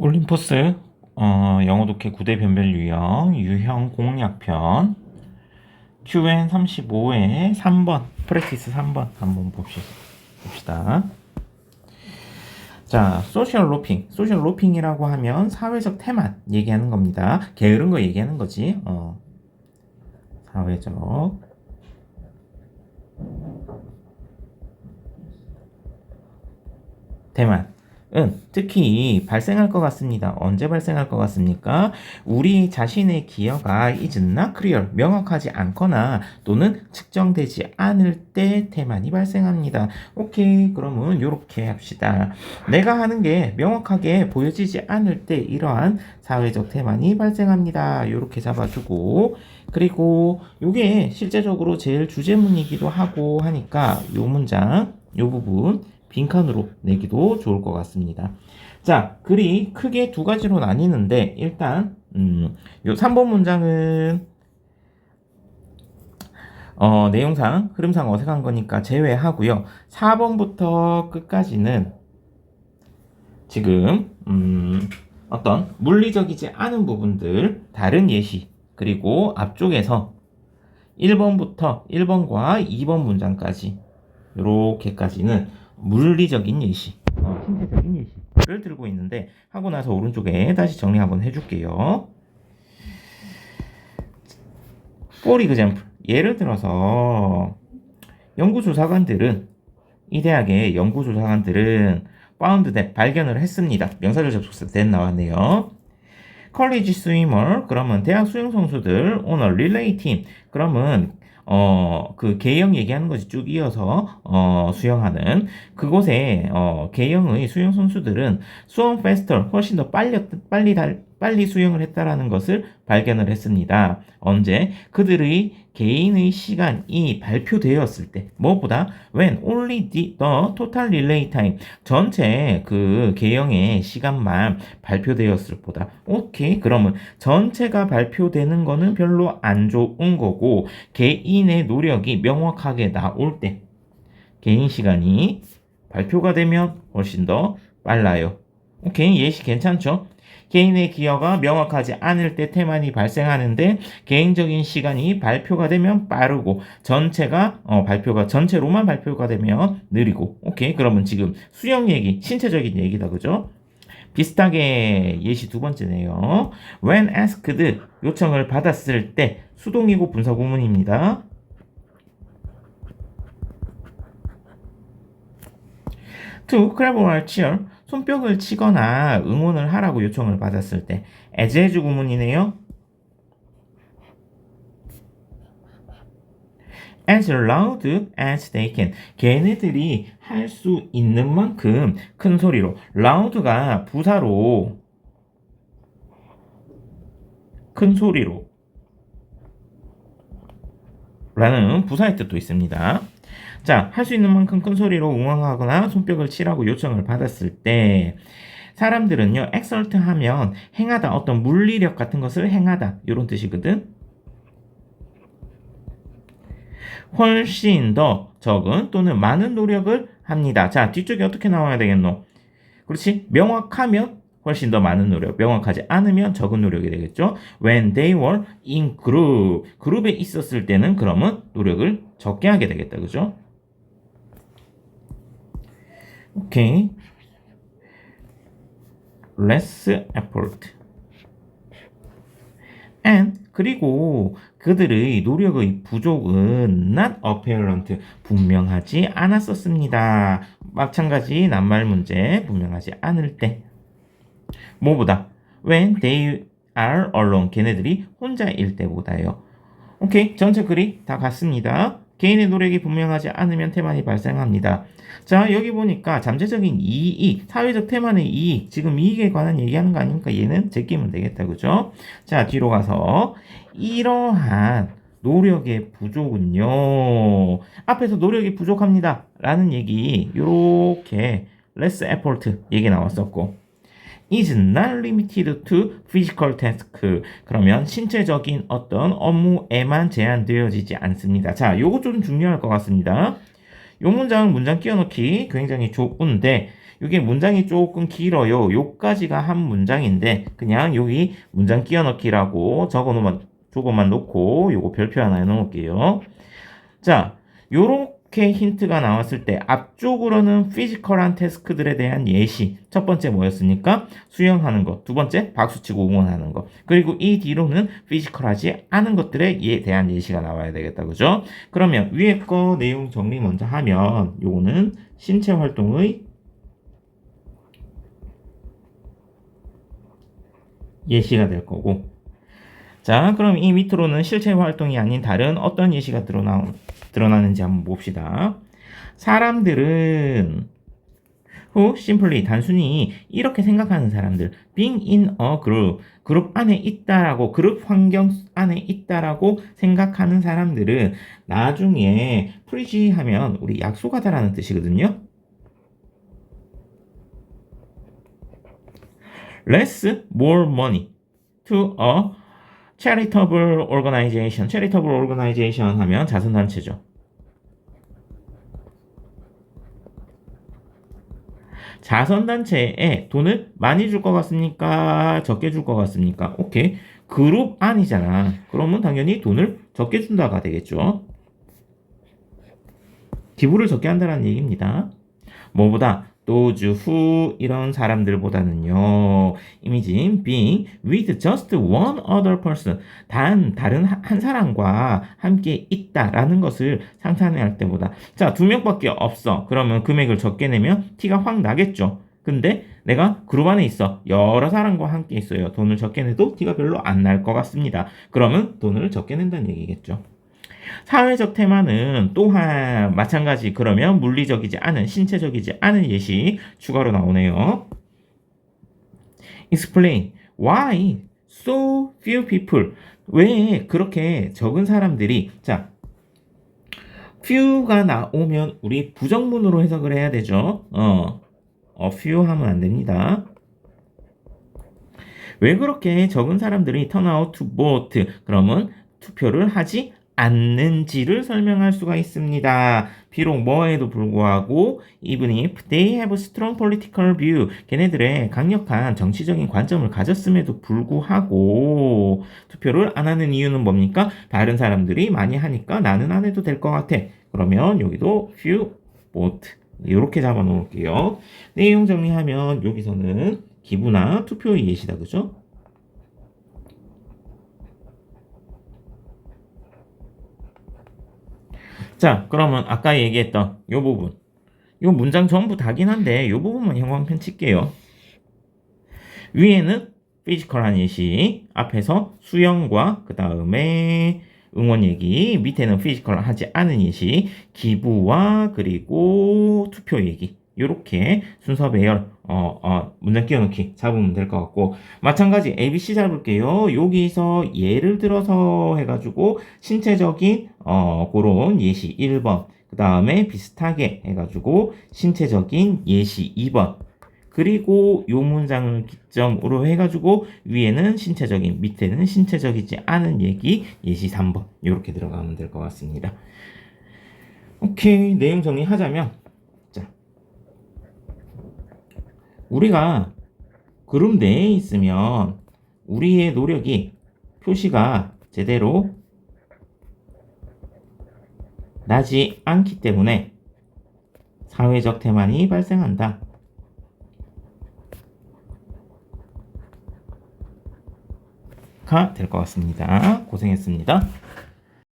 올림포스 어, 영어 독해 9대 변별 유형 유형 공략편 QN 35의 3번 프랙티스 3번 한번 봅시다. 자, 소셜 로핑. 소셜 로핑이라고 하면 사회적 테만 얘기하는 겁니다. 게으른 거 얘기하는 거지. 어. 사회적 대만. 은 특히 발생할 것 같습니다. 언제 발생할 것 같습니까? 우리 자신의 기여가 is not clear, 명확하지 않거나 또는 측정되지 않을 때 태만이 발생합니다. 오케이, 그러면 이렇게 합시다. 내가 하는 게 명확하게 보여지지 않을 때 이러한 사회적 태만이 발생합니다. 이렇게 잡아주고 그리고 이게 실제적으로 제일 주제문이기도 하고 하니까 이 문장, 이 부분 빈칸으로 내기도 좋을 것 같습니다. 자, 글이 크게 두 가지로 나뉘는데 일단 음, 요 3번 문장은 어, 내용상 흐름상 어색한 거니까 제외하고요. 4번부터 끝까지는 지금 음, 어떤 물리적이지 않은 부분들 다른 예시 그리고 앞쪽에서 1번부터 1번과 2번 문장까지 이렇게까지는 물리적인 예시, 어, 신체적인 예시를 들고 있는데 하고 나서 오른쪽에 다시 정리 한번 해줄게요. For example, 예를 들어서 연구조사관들은 이 대학의 연구조사관들은 found that 발견을 했습니다. 명사절 접속사 that 나왔네요. 컬리지 스위머 그러면 대학 수영 선수들 오늘 릴레이 팀 그러면 어, 그 개영 얘기하는 것이 쭉 이어서 어, 수영하는. 그곳에 어, 개영의 수영 선수들은 수영 페스터 훨씬 더 빨리 빨리 달, 빨리 수영을 했다라는 것을 발견을 했습니다. 언제? 그들의 개인의 시간이 발표되었을 때 무엇보다 when only the, the total relay time 전체 그 개영의 시간만 발표되었을 보다. 오케이. 그러면 전체가 발표되는 거는 별로 안 좋은 거고 개인의 노력이 명확하게 나올 때 개인 시간이 발표가 되면 훨씬 더 빨라요. 오케이. 예시 괜찮죠? 개인의 기여가 명확하지 않을 때 태만이 발생하는데 개인적인 시간이 발표가 되면 빠르고 전체가 어, 발표가 전체로만 발표가 되면 느리고 오케이 그러면 지금 수영 얘기 신체적인 얘기다 그죠? 비슷하게 예시 두 번째네요. When asked 요청을 받았을 때 수동이고 분사 구문입니다. to clap or cheer 손뼉을 치거나 응원을 하라고 요청을 받았을 때 해주 구문이네요. as loud as they can. 걔네들이 할 수 있는 만큼 큰 소리로. loud가 부사로 큰 소리로 라는 부사의 뜻도 있습니다. 자, 할 수 있는 만큼 큰 소리로 응원하거나 손뼉을 치라고 요청을 받았을 때 사람들은요, exert 하면 행하다, 어떤 물리력 같은 것을 행하다 이런 뜻이거든. 훨씬 더 적은 또는 많은 노력을 합니다. 자, 뒤쪽에 어떻게 나와야 되겠노? 그렇지? 명확하면 훨씬 더 많은 노력, 명확하지 않으면 적은 노력이 되겠죠. When they were in group, 그룹에 있었을 때는 그러면 노력을 적게 하게 되겠다, 그죠? 오케이. less effort. and 그리고 그들의 노력의 부족은 not apparent 분명하지 않았었습니다. 마찬가지 낱말 문제 분명하지 않을 때 뭐보다 when they are alone 걔네들이 혼자일 때보다요. 오케이 전체 글이 다 같습니다. 개인의 노력이 분명하지 않으면 태만이 발생합니다. 자, 여기 보니까 잠재적인 이익, 사회적 태만의 이익, 지금 이익에 관한 얘기하는 거 아닙니까? 얘는 제끼면 되겠다, 그죠? 자, 뒤로 가서, 이러한 노력의 부족은요, 앞에서 노력이 부족합니다. 라는 얘기, 요렇게, less effort 얘기 나왔었고, is not limited to physical task. 그러면 신체적인 어떤 업무에만 제한되어지지 않습니다. 자, 요거 좀 중요할 것 같습니다. 요 문장 문장 끼워넣기 굉장히 좋은데 이게 문장이 조금 길어요. 요까지가 한 문장인데 그냥 여기 문장 끼워 넣기라고 적어놓으면 조금만 놓고 요거 별표 하나 해놓을게요. 자, 요렇게 힌트가 나왔을 때 앞쪽으로는 피지컬한 태스크들에 대한 예시. 첫 번째 뭐였습니까? 수영하는 거. 두 번째 박수치고 응원하는 거. 그리고 이 뒤로는 피지컬하지 않은 것들에 예 대한 예시가 나와야 되겠다. 그죠? 그러면 위에 거 내용 정리 먼저 하면 요거는 신체 활동의 예시가 될 거고 자, 그럼 이 밑으로는 실체 활동이 아닌 다른 어떤 예시가 드러나, 드러나는지 한번 봅시다. 사람들은 who simply 단순히 이렇게 생각하는 사람들 being in a group 그룹 안에 있다라고 그룹 환경 안에 있다라고 생각하는 사람들은 나중에 프리지 하면 우리 약속하다라는 뜻이거든요. less more money to a charitable organization. charitable organization 하면 자선단체죠. 자선단체에 돈을 많이 줄 것 같습니까? 적게 줄 것 같습니까? 오케이. 그룹 아니잖아. 그러면 당연히 돈을 적게 준다가 되겠죠. 기부를 적게 한다는 얘기입니다. 뭐보다 who 이런 사람들보다는요. 이미지인 being with just one other person 단 다른 한, 한 사람과 함께 있다라는 것을 상상할 때보다 자 두 명밖에 없어. 그러면 금액을 적게 내면 티가 확 나겠죠. 근데 내가 그룹 안에 있어. 여러 사람과 함께 있어요. 돈을 적게 내도 티가 별로 안 날 것 같습니다. 그러면 돈을 적게 낸다는 얘기겠죠. 사회적 테마는 또한 마찬가지 그러면 물리적이지 않은 신체적이지 않은 예시 추가로 나오네요. Explain why so few people 왜 그렇게 적은 사람들이 자 few가 나오면 우리 부정문으로 해석을 해야 되죠. 어, 어 few 하면 안 됩니다. 왜 그렇게 적은 사람들이 turn out to vote 그러면 투표를 하지 않는지를 설명할 수가 있습니다. 비록 뭐에도 불구하고 even if they have strong political view 걔네들의 강력한 정치적인 관점을 가졌음에도 불구하고 투표를 안 하는 이유는 뭡니까? 다른 사람들이 많이 하니까 나는 안 해도 될 것 같아. 그러면 여기도 few vote 이렇게 잡아 놓을게요. 내용 정리하면 여기서는 기부나 투표의 예시다. 그죠? 자, 그러면 아까 얘기했던 요 부분. 요 문장 전부 다긴 한데 요 부분만 형광펜 칠게요. 위에는 피지컬한 예시, 앞에서 수영과 그 다음에 응원 얘기, 밑에는 피지컬 하지 않은 예시, 기부와 그리고 투표 얘기. 요렇게 순서 배열, 어, 어, 문장 끼워넣기 잡으면 될 것 같고, 마찬가지 ABC 잡을게요. 여기서 예를 들어서 해가지고, 신체적인, 어, 그런 예시 1번, 그 다음에 비슷하게 해가지고, 신체적인 예시 2번, 그리고 요 문장을 기점으로 해가지고, 위에는 신체적인, 밑에는 신체적이지 않은 얘기, 예시 3번, 요렇게 들어가면 될 것 같습니다. 오케이, 내용 정리하자면, 우리가 그룹 내에 있으면 우리의 노력이 표시가 제대로 나지 않기 때문에 사회적 태만이 발생한다. 가 될 것 같습니다. 고생했습니다.